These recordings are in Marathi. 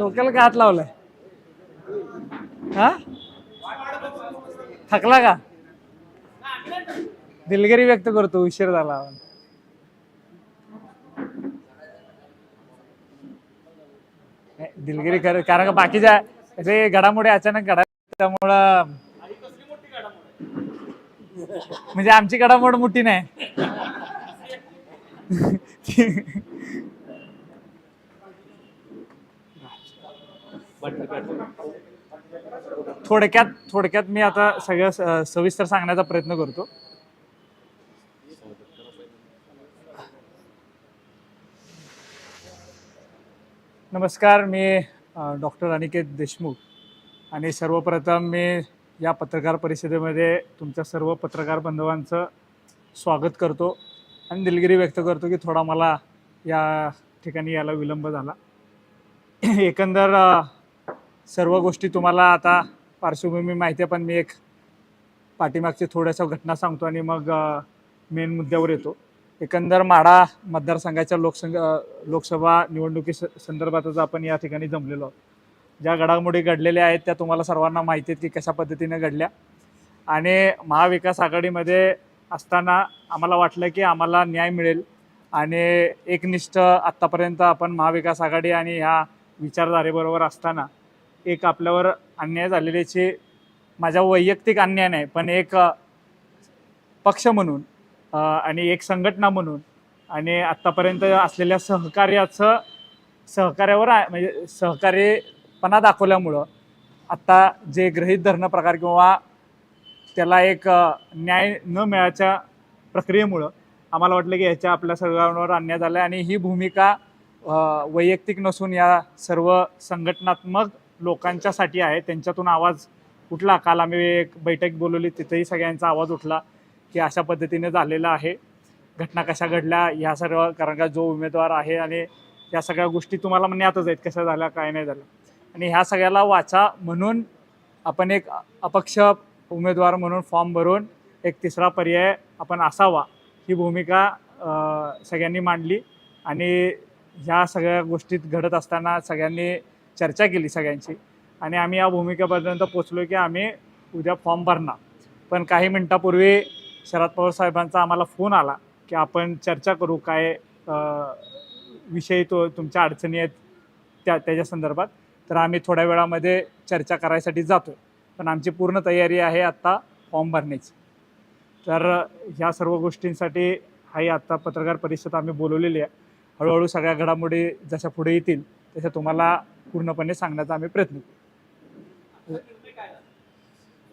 डोक्याला का हात लावलाय? हा? थकला का? दिलगिरी व्यक्त करतो उशीर झाला. दिलगिरी कर कारण का बाकीच्या रे घडामोडी अचानक घडा त्यामुळं म्हणजे आमची घडामोड मोठी नाही. थोडक्यात थोडक्यात मी आता सगळं स- सविस्तर सांगण्याचा प्रयत्न करतो. नमस्कार मी डॉक्टर अनिकेत देशमुख आणि सर्वप्रथम मी या पत्रकार परिषदेमध्ये तुमच्या सर्व पत्रकार बांधवांचं स्वागत करतो आणि दिलगिरी व्यक्त करतो की थोडा मला या ठिकाणी यायला विलंब झाला. एकंदर अ, सर्व गोष्टी तुम्हाला आता पार्श्वभूमी माहिती आहे पण मी एक पाठीमागची थोड्याशा घटना सांगतो आणि मग मेन मुद्द्यावर येतो. एकंदर माडा मतदारसंघाच्या लोकसंघ लोकसभा निवडणुकी स- संदर्भातच आपण या ठिकाणी जमलेलो आहोत. ज्या घडामोडी घडलेल्या आहेत त्या तुम्हाला सर्वांना माहिती आहेत की कशा पद्धतीने घडल्या. आणि महाविकास आघाडीमध्ये असताना आम्हाला वाटलं की आम्हाला न्याय मिळेल. आणि एकनिष्ठ आत्तापर्यंत आपण महाविकास आघाडी आणि ह्या विचारधारेबरोबर असताना एक आपल्यावर अन्याय झालेल्याचे माझ्या वैयक्तिक अन्याय नाही पण एक पक्ष म्हणून आणि एक संघटना म्हणून आणि आत्तापर्यंत असलेल्या सहकार्याचं सहकार्यावर म्हणजे सहकार्यपणा दाखवल्यामुळं आत्ता जे गृहीत धरणं प्रकार किंवा त्याला एक न्याय न मिळायच्या प्रक्रियेमुळं आम्हाला वाटलं की ह्याच्या आपल्या सर्वांवर अन्याय झाला आहे आणि ही भूमिका वैयक्तिक नसून या सर्व संघटनात्मक लोकांच्यासाठी आहे. त्यांच्यातून आवाज उठला. काल आम्ही एक बैठक बोलवली. तिथेही सगळ्यांचा आवाज उठला की अशा पद्धतीने झालेला आहे. घटना कशा घडल्या ह्या सर्व कारण का जो उमेदवार आहे आणि या सगळ्या गोष्टी तुम्हाला म्हणजे ज्ञातच आहेत. कशा झाल्या काय नाही झालं. आणि ह्या सगळ्याला वाचा म्हणून आपण एक अपक्ष उमेदवार म्हणून फॉर्म भरून एक तिसरा पर्याय आपण असावा ही भूमिका सगळ्यांनी मांडली. आणि ह्या सगळ्या गोष्टीत घडत असताना सगळ्यांनी चर्चा केली सगळ्यांची. आणि आम्ही या भूमिकेपर्यंत पोचलो की आम्ही उद्या फॉर्म भरणार. पण काही मिनटापूर्वी शरद पवार साहेबांचा आम्हाला फोन आला की आपण चर्चा करू काय विषय तो तुमच्या अडचणी आहेत त्या त्याच्या संदर्भात. तर आम्ही थोड्या वेळामध्ये चर्चा करायसाठी जातो पण आमची पूर्ण तयारी आहे आत्ता फॉर्म भरण्याची. तर ह्या सर्व गोष्टींसाठी हाही आत्ता पत्रकार परिषद आम्ही बोलवलेली आहे. हळूहळू सगळ्या घडामोडी जशा पुढे येतील तशा तुम्हाला पूर्णपणे सांगण्याचा आम्ही प्रयत्न करू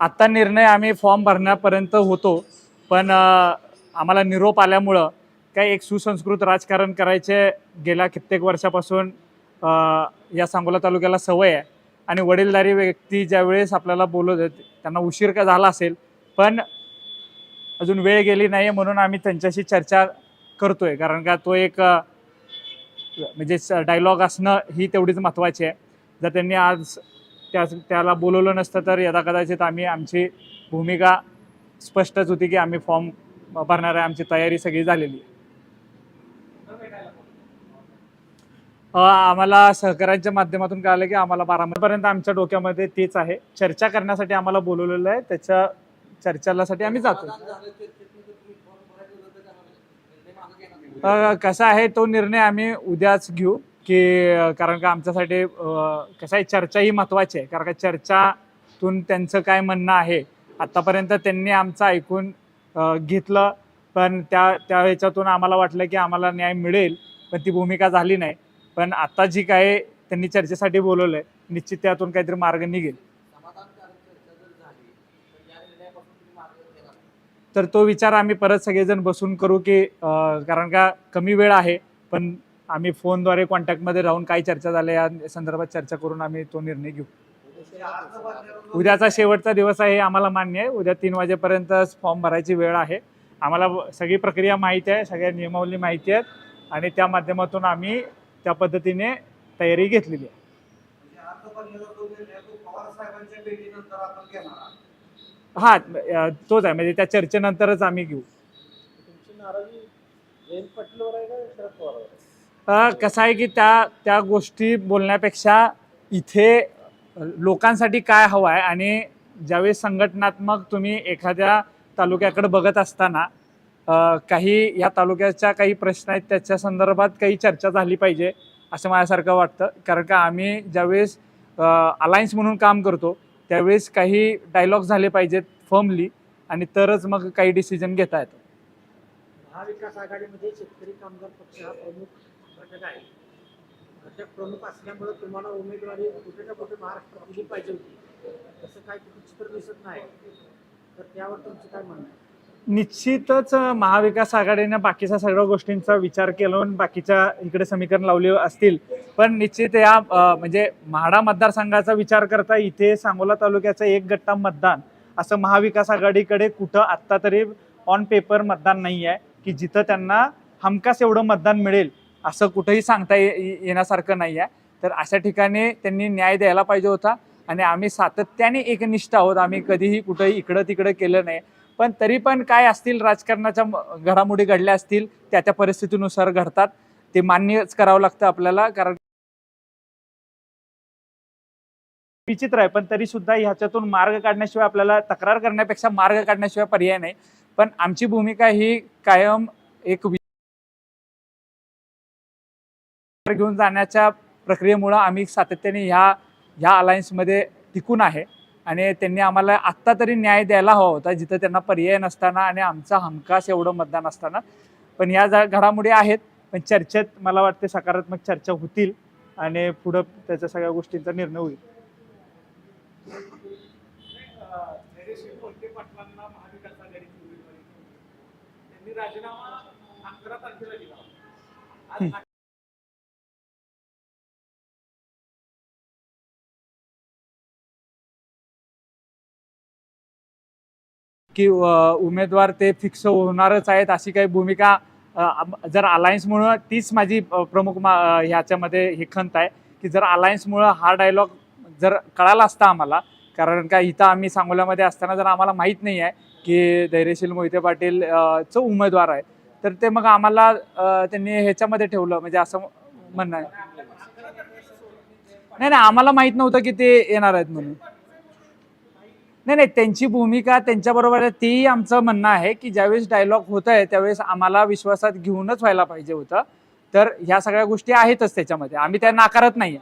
आत्ता निर्णय आम्ही फॉर्म भरण्यापर्यंत होतो पण आम्हाला निरोप आल्यामुळं काय एक सुसंस्कृत राजकारण करायचे गेल्या कित्येक वर्षापासून या सांगोला तालुक्याला सवय आहे. आणि वडीलधारी व्यक्ती ज्या वेळेस आपल्याला बोलत होते त्यांना उशीर का झाला असेल पण अजून वेळ गेली नाही म्हणून आम्ही त्यांच्याशी चर्चा करतोय. कारण का तो एक म्हणजे डायलॉग असणं ही तेवढीच महत्त्वाची आहे. जर त्यांनी आज त्या त्याला बोलवलं नसतं तर यदा कदाचित आम्ही आमची भूमिका स्पष्टच होती की आम्ही फॉर्म भरणार आहे आमची तयारी सगळी झालेली आहे. आम्हाला सहकार्यांच्या माध्यमातून कळालं की आम्हाला बारामतीपर्यंत आमच्या डोक्यामध्ये तेच आहे. चर्चा करण्यासाठी आम्हाला बोलवलेलं आहे. त्याच्या चर्चासाठी आम्ही जातो अ, कसा आहे तो निर्णय आम्ही उद्याच घेऊ की कारण का आमच्यासाठी कसं आहे चर्चा ही महत्त्वाची आहे. कारण का चर्चातून त्यांचं काय म्हणणं आहे आत्तापर्यंत त्यांनी आमचं ऐकून घेतलं. पण त्या त्या ह्याच्यातून आम्हाला वाटलं की आम्हाला न्याय मिळेल पण ती भूमिका झाली नाही. पण आत्ता जी काय त्यांनी चर्चेसाठी बोलवलं आहे निश्चित त्यातून काहीतरी मार्ग निघेल. तर तो विचार आम्ही परत सगळेजण बसून करू की कारण का कमी वेळ आहे पण आम्ही फोनद्वारे कॉन्टॅक्टमध्ये राहून काय चर्चा झाल्या या संदर्भात चर्चा करून आम्ही तो निर्णय घेऊ. उद्याचा शेवटचा दिवस आहे आम्हाला मान्य आहे. उद्या तीन वाजेपर्यंत फॉर्म भरायची वेळ आहे. आम्हाला सगळी प्रक्रिया माहिती आहे सगळ्या नियमावली माहिती आहेत आणि त्या माध्यमातून आम्ही त्या पद्धतीने तयारी घेतलेली आहे. हा तोच आहे. म्हणजे त्या चर्चेनंतरच आम्ही घेऊ. कसं आहे की त्या त्या गोष्टी बोलण्यापेक्षा इथे लोकांसाठी काय हवं आहे आणि ज्यावेळेस संघटनात्मक तुम्ही एखाद्या तालुक्याकडे बघत असताना काही या तालुक्याच्या काही प्रश्न आहेत त्याच्या संदर्भात काही चर्चा झाली पाहिजे असं माझ्यासारखं वाटतं. कारण का आम्ही ज्यावेळेस अलायन्स म्हणून काम करतो त्यावेळेस काही डायलॉग झाले पाहिजेत फर्मली आणि तरच मग काही डिसिजन घेता येतं. महाविकास आघाडीमध्ये शेतकरी कामगार पक्ष हा प्रमुख घटक आहे. घटक प्रमुख असल्यामुळे तुम्हाला उमेदवारी कुठे ना कुठे महाराष्ट्रात दिली पाहिजे होती. तसं काय चित्र दिसत नाही. तर त्यावर तुमचं काय म्हणणं आहे? निश्चितच महाविकास आघाडीने बाकीच्या सगळ्या गोष्टींचा विचार केला बाकीच्या इकडे समीकरण लावले असतील. पण निश्चित या म्हणजे म्हाडा मतदारसंघाचा विचार करता इथे सांगोला तालुक्याचं एक गट्टा मतदान. असं महाविकास आघाडीकडे कुठं आत्ता तरी ऑन पेपर मतदान नाही आहे की जिथं त्यांना हमखास एवढं मतदान मिळेल असं कुठंही सांगता ये येण्यासारखं नाही आहे तर अशा ठिकाणी त्यांनी न्याय द्यायला पाहिजे होता. आणि आम्ही सातत्याने एकनिष्ठ आहोत. आम्ही कधीही कुठंही इकडं तिकडं केलं नाही. पण तरी पण काय असतील राजकारणाच्या घडामोडी घडल्या असतील त्या त्या परिस्थितीनुसार घडतात. ते मान्यच करावं लागतं आपल्याला कारण विचित्र आहे पण तरी सुद्धा ह्याच्यातून मार्ग काढण्याशिवाय आपल्याला तक्रार करण्यापेक्षा मार्ग काढण्याशिवाय पर्याय नाही. पण आमची भूमिका ही कायम एक घेऊन जाण्याच्या प्रक्रियेमुळं आम्ही सातत्याने ह्या ह्या अलायन्समध्ये टिकून आहे. आणि त्यांनी आम्हाला आत्ता तरी न्याय द्यायला हवा होता जिथं त्यांना पर्याय नसताना आणि आमचा हमखास एवढं मतदान असताना. पण या जा घडामोडी आहेत पण चर्चेत मला वाटते सकारात्मक चर्चा होतील आणि पुढं त्याच्या सगळ्या गोष्टींचा निर्णय होईल. राजीनामा अकरा तारखेला दिला की उमेदवार ते फिक्स होणारच आहेत अशी काही भूमिका जर अलायन्समुळं तीच माझी प्रमुख मा ह्याच्यामध्ये हे खंत आहे की जर अलायन्समुळं हा डायलॉग जर कळाला असता आम्हाला कारण का इथं आम्ही सांगोल्यामध्ये असताना जर आम्हाला माहीत नाही आहे की धैर्यशील मोहिते पाटील च चं उमेदवार आहे तर ते मग आम्हाला त्यांनी ह्याच्यामध्ये ठेवलं म्हणजे असं म्हणणं आहे. नाही नाही आम्हाला माहीत नव्हतं की ते येणार आहेत म्हणून. नाही नाही त्यांची भूमिका त्यांच्याबरोबर तेही आमचं म्हणणं आहे की ज्यावेळेस डायलॉग होत आहे त्यावेळेस आम्हाला विश्वासात घेऊनच व्हायला पाहिजे होतं. तर ह्या सगळ्या गोष्टी आहेतच त्याच्यामध्ये. आम्ही त्या नाकारत नाही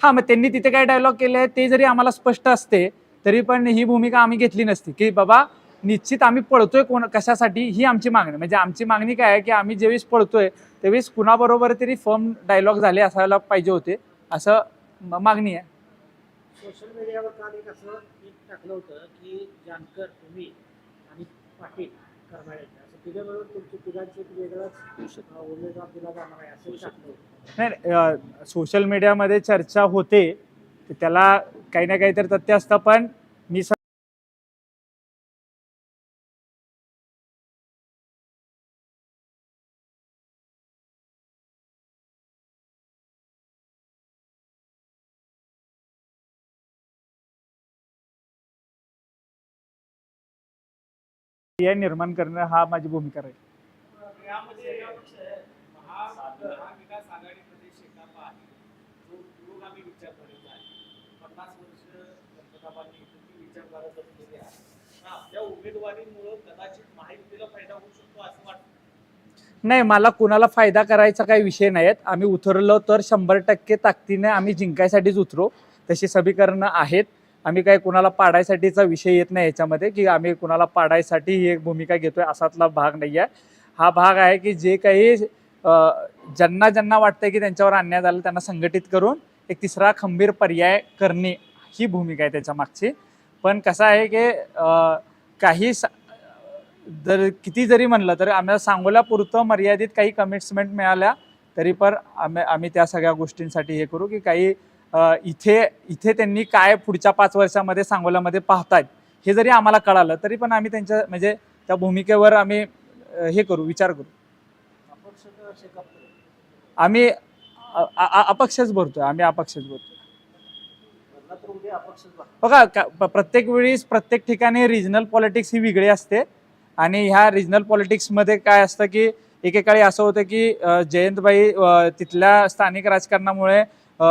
हां मग त्यांनी तिथे काय डायलॉग केले ते जरी आम्हाला स्पष्ट असते तरी पण ही भूमिका आम्ही घेतली नसती. की बाबा निश्चित आम्ही पळतोय कोण कशासाठी ही आमची मागणी. म्हणजे आमची मागणी काय आहे की आम्ही ज्यावेळेस पळतोय त्यावेळेस कुणाबरोबर तरी फर्म डायलॉग झाले असायला पाहिजे होते असं मागणी आहे. सोशल मीडियावर काल एक असं एक टाकलं होतं की जानकर तुम्ही आणि पाटील करमाळे असं तिघे मिळून तुमची तिघांची एक वेगळाच अं, उमेदवार दिला जाणार आहे असं टाकलं होतं. नाही सोशल मीडियामध्ये चर्चा होते तर त्याला काही ना काहीतरी तथ्य असतं पण मी कदाचित माहितीला फायदा होऊ शकतो असं वाटतं. नाही मला कुणाला फायदा करायचा काही विषय नाहीत आम्ही उतरलो तर शंभर टक्के ताकदीने आम्ही जिंकायसाठीच उतरो. तशी समीकरणं आहेत. आम्ही काही कुणाला पाडायसाठीचा विषय येत नाही याच्यामध्ये की आम्ही कुणाला पाडायसाठी ही एक भूमिका घेतोय असातला भाग नाही आहे हा भाग आहे की जे काही ज्यांना ज्यांना वाटतंय की त्यांच्यावर अन्याय झाला त्यांना संघटित करून एक तिसरा खंबीर पर्याय करणे ही भूमिका आहे त्याच्या मागची. पण कसं आहे की काही सा- जर किती जरी म्हणलं तरी आम्हाला सांगोल्यापुरतं मर्यादित काही कमिट्समेंट मिळाल्या तरी पण आम्ही आम्ही त्या सगळ्या गोष्टींसाठी हे करू की काही इथे इथे त्यांनी काय पुढच्या पाच वर्षामध्ये सांगोल्यामध्ये पाहतायत हे जरी आम्हाला कळालं तरी पण आम्ही त्यांच्या म्हणजे त्या भूमिकेवर आम्ही हे करू विचार करू आम्ही अपक्षच भरतोय आम्ही अपक्षच भरतोय बघा. का- प्रत्येक वेळीस प्रत्येक ठिकाणी रिजनल पॉलिटिक्स ही वेगळी असते आणि ह्या रिजनल पॉलिटिक्समध्ये काय असतं की एकेकाळी असं होतं की जयंतबाई तिथल्या स्थानिक राजकारणामुळे अ,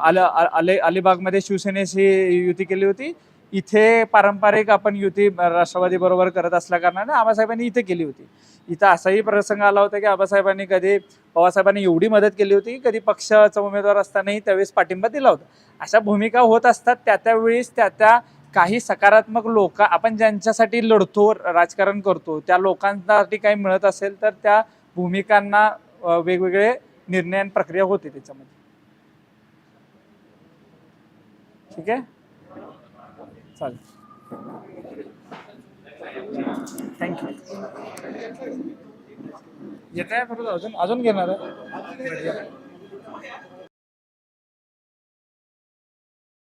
आल अले अलिबागमध्ये शिवसेनेशी युती केली होती. इथे पारंपरिक आपण युती राष्ट्रवादी बरोबर करत असल्या कारणाने आबासाहेबांनी इथे केली होती. इथं असाही प्रसंग आला होता की आबासाहेबांनी कधी पवारसाहेबांनी एवढी मदत केली होती की कधी पक्षाचा उमेदवार असतानाही त्यावेळेस पाठिंबा दिला होता. अशा भूमिका होत असतात त्या त्यावेळेस त्या त्या काही सकारात्मक लोक आपण ज्यांच्यासाठी लढतो राजकारण करतो त्या लोकांसाठी काही मिळत असेल तर त्या भूमिकांना वेगवेगळे निर्णय प्रक्रिया होते त्याच्यामध्ये. ठीक आहे? चालेल. थँक्यू येत आहे परत अजून? अजून घेणार आहे?